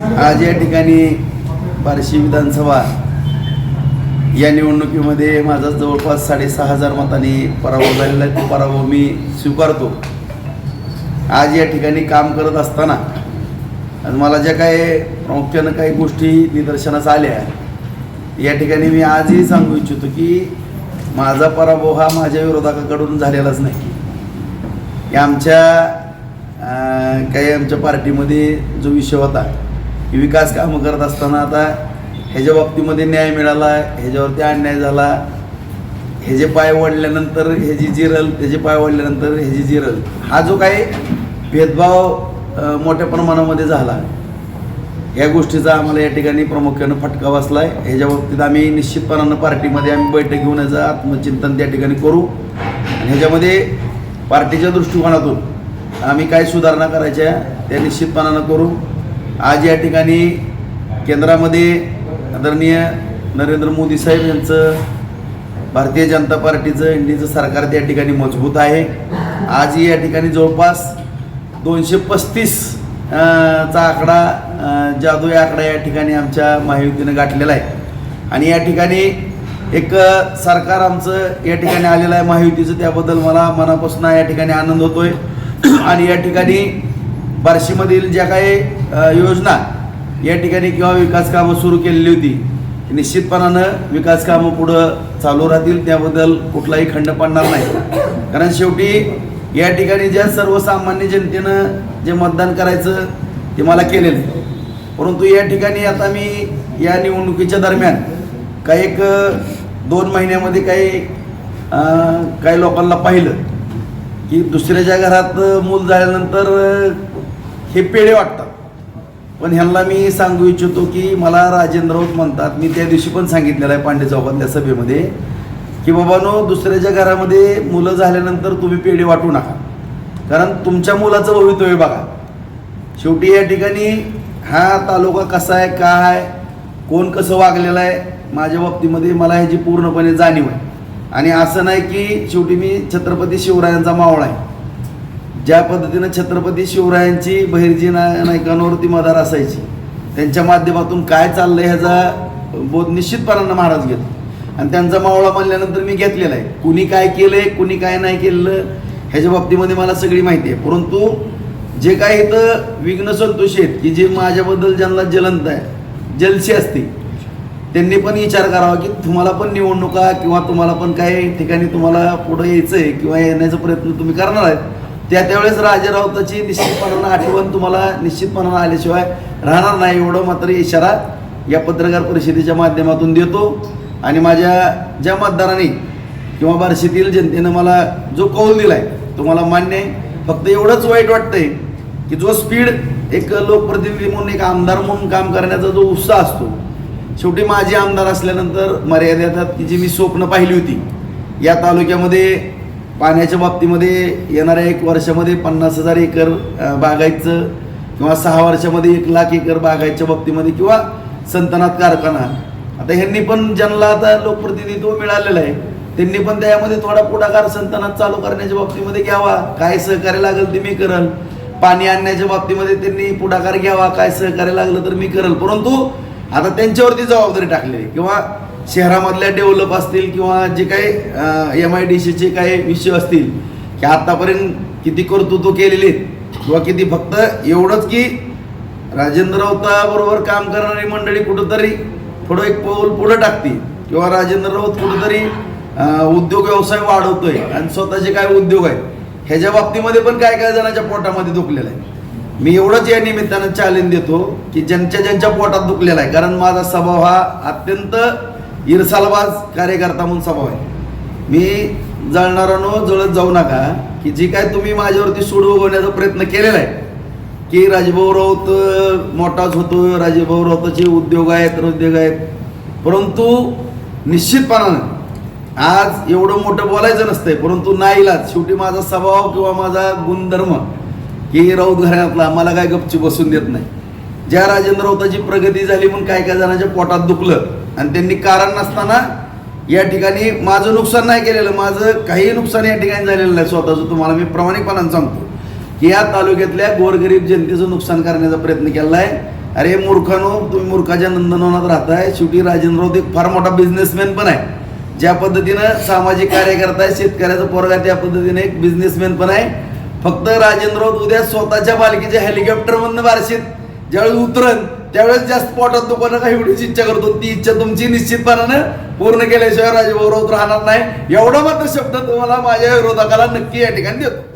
आज या ठिकाणी बार्शी विधानसभा या निवडणुकीमध्ये माझा जवळपास साडेसहा हजार मतांनी पराभव झालेला आहे. तो पराभव मी स्वीकारतो. आज या ठिकाणी काम करत असताना आणि मला ज्या काही प्रामुख्यानं काही गोष्टी निदर्शनास आल्या या ठिकाणी मी आजही सांगू इच्छितो की माझा पराभव हा माझ्या विरोधकाकडून झालेलाच नाही. आमच्या काही आमच्या पार्टीमध्ये जो विषय होता विकास कामं करत असताना आता ह्याच्या बाबतीमध्ये न्याय मिळाला ह्याच्यावरती अन्याय झाला. ह्याचे पाय वाढल्यानंतर ह्याची जिरल त्याचे पाय वाढल्यानंतर ह्याची जिरल हा जो काही भेदभाव मोठ्या प्रमाणामध्ये झाला या गोष्टीचा आम्हाला या ठिकाणी प्रामुख्यानं फटका बसला आहे ह्याच्या बाबतीत आम्ही निश्चितपणानं पार्टीमध्ये आम्ही बैठक घेऊन याचं आत्मचिंतन त्या ठिकाणी करू. आणि ह्याच्यामध्ये पार्टीच्या दृष्टिकोनातून आम्ही काय सुधारणा करायच्या त्या निश्चितपणानं करू. आज या ठिकाणी केंद्रामध्ये आदरणीय नरेंद्र मोदी साहेब यांचं भारतीय जनता पार्टीचं इंडियाचं सरकार त्या ठिकाणी मजबूत आहे. आज या ठिकाणी जवळपास दोनशे पस्तीस चा आकडा जादू आकडा या ठिकाणी आमच्या महायुतीनं गाठलेला आहे. आणि या ठिकाणी एक सरकार आमचं या ठिकाणी आलेलं आहे महायुतीचं त्याबद्दल मला मनापासून या ठिकाणी आनंद होतोय. आणि या ठिकाणी बार्शीमधील ज्या काही योजना या ठिकाणी किंवा विकास कामं सुरू केलेली होती निश्चितपणानं विकास कामं पुढं चालू राहतील त्याबद्दल कुठलाही खंड पडणार नाही. कारण शेवटी या ठिकाणी ज्या सर्वसामान्य जनतेनं जे मतदान करायचं ते मला केलेलं आहे. परंतु या ठिकाणी आता मी या निवडणुकीच्या दरम्यान काही एक दोन महिन्यामध्ये काही काही लोकांना पाहिलं की दुसऱ्याच्या घरात मूल झाल्यानंतर हे पेढे वाटतात. पण ह्यांना मी सांगू इच्छितो की मला राजेंद्र राऊत म्हणतात मी त्या दिवशी पण सांगितलेलं आहे पांडे चौकातल्या सभेमध्ये की बाबानो दुसऱ्याच्या घरामध्ये मुलं झाल्यानंतर तुम्ही पेढे वाटू नका. कारण तुमच्या मुलाचं भवितव्य बघा. शेवटी या ठिकाणी हा तालुका कसा आहे काय आहे, कोण कसं वागलेलं आहे माझ्या बाबतीमध्ये मला ह्याची पूर्णपणे जाणीव आहे. आणि असं नाही की शेवटी मी छत्रपती शिवरायांचा मावळा आहे. ज्या पद्धतीनं छत्रपती शिवरायांची बहिर्जी ना नायकांवरती मदार असायची त्यांच्या माध्यमातून काय चाललं ह्याचा बोध निश्चितपणानं महाराज घेतो आणि त्यांचा मावळा म्हणल्यानंतर मी घेतलेला आहे. कुणी काय केलंय कुणी काय नाही केलं ह्याच्या बाबतीमध्ये मला सगळी माहिती आहे. परंतु जे काय इथं विघ्न संतोष आहेत की जे माझ्याबद्दल ज्यांना जलंत आहे जलसी असते त्यांनी पण विचार करावा की तुम्हाला पण निवडणुका किंवा तुम्हाला पण काही ठिकाणी तुम्हाला पुढं यायचं आहे किंवा येण्याचा प्रयत्न तुम्ही करणार आहेत. त्या त्यावेळेस राजा राऊताची निश्चितपणानं आठवण तुम्हाला निश्चितपणानं आल्याशिवाय राहणार नाही. एवढं मात्र इशारा या पत्रकार परिषदेच्या माध्यमातून देतो. आणि माझ्या ज्या मतदारांनी किंवा बार्शीतील जनतेनं मला जो कौल दिलाय तो मला मान्य आहे. फक्त एवढंच वाईट वाटतंय की जो स्पीड एक लोकप्रतिनिधी म्हणून एक आमदार म्हणून काम करण्याचा जो उत्साह असतो शेवटी माझे आमदार असल्यानंतर मर्यादेतात की जी मी स्वप्न पाहिली होती. या तालुक्यामध्ये पाण्याच्या बाबतीमध्ये येणाऱ्या एक वर्षामध्ये पन्नास हजार एकर बागायचं किंवा सहा वर्षामध्ये एक लाख एकर बागायच्या बाबतीमध्ये किंवा संतनात कारखाना. आता ह्यांनी पण ज्यांना आता लोकप्रतिनिधित्व मिळालेलं आहे त्यांनी पण त्यामध्ये थोडा पुढाकार संतनात चालू करण्याच्या बाबतीमध्ये घ्यावा. काय सहकार्य लागेल ते मी करल. पाणी आणण्याच्या बाबतीमध्ये त्यांनी पुढाकार घ्यावा. काय सहकार्य लागलं तर मी करल. परंतु आता त्यांच्यावरती जबाबदारी टाकलेली आहे. किंवा शहरामधल्या डेव्हलप असतील किंवा जे काही एम आय डी सीचे काही विषय असतील की आत्तापर्यंत किती कर्तृत्व केलेले आहेत किंवा किती फक्त एवढंच की राजेंद्र राऊताबरोबर काम करणारी मंडळी कुठंतरी थोडं एक पाऊल पुढं टाकते किंवा राजेंद्र राऊत कुठंतरी उद्योग व्यवसाय वाढवतोय आणि स्वतःचे काय उद्योग आहेत ह्याच्या बाबतीमध्ये पण काय काय जणांच्या पोटामध्ये दुखलेलं आहे मी एवढंच या निमित्तानं चॅलेंज देतो की ज्यांच्या ज्यांच्या पोटात दुखलेला आहे कारण माझा स्वभाव हा अत्यंत इरसालबाज कार्यकर्ता म्हणून स्वभाव आहे. मी जळणारानो जळत जाऊ नका की जी काय तुम्ही माझ्यावरती सूड उगवण्याचा प्रयत्न केलेला आहे की राजभाऊ राऊत मोठाच होतो राजभाऊ राऊताचे उद्योग आहेत उद्योग आहेत. परंतु निश्चितपणानं आज एवढं मोठं बोलायचं नसतंय परंतु नाईलाज शेवटी माझा स्वभाव किंवा माझा गुणधर्म की राऊत घराण्यातला मला काय गपची बसून देत नाही. ज्या राजेंद्र राऊताची प्रगती झाली म्हणून काय काय जणांच्या पोटात दुखलं आणि त्यांनी कारण नसताना या ठिकाणी माझं नुकसान नाही केलेलं माझं काही नुकसान या ठिकाणी झालेलं नाही स्वतःचं. तुम्हाला मी प्रामाणिकपणाने सांगतो की या तालुक्यातल्या गोरगरीब जनतेचं नुकसान करण्याचा प्रयत्न केला आहे. अरे मूर्खानो तुम्ही मूर्खाच्या नंदनवनात राहताय. शेवटी राजेंद्र राऊत एक फार मोठा बिझनेसमॅन पण आहे. ज्या पद्धतीनं सामाजिक कार्य करताय शेतकऱ्याचा पोरगा त्या पद्धतीने एक बिझनेसमॅन पण आहे. फक्त राजेंद्र उद्या स्वतःच्या बालकीच्या हेलिकॉप्टर मधनं बारशीत ज्यावेळेस उतरण त्यावेळेस जास्त पोटात दुकानं का एवढीच इच्छा करतो ती इच्छा तुमची निश्चितपणानं पूर्ण केल्याशिवाय राजेभाऊ राहणार नाही. एवढा मात्र शब्द तुम्हाला माझ्या विरोधकाला नक्की या ठिकाणी देतो.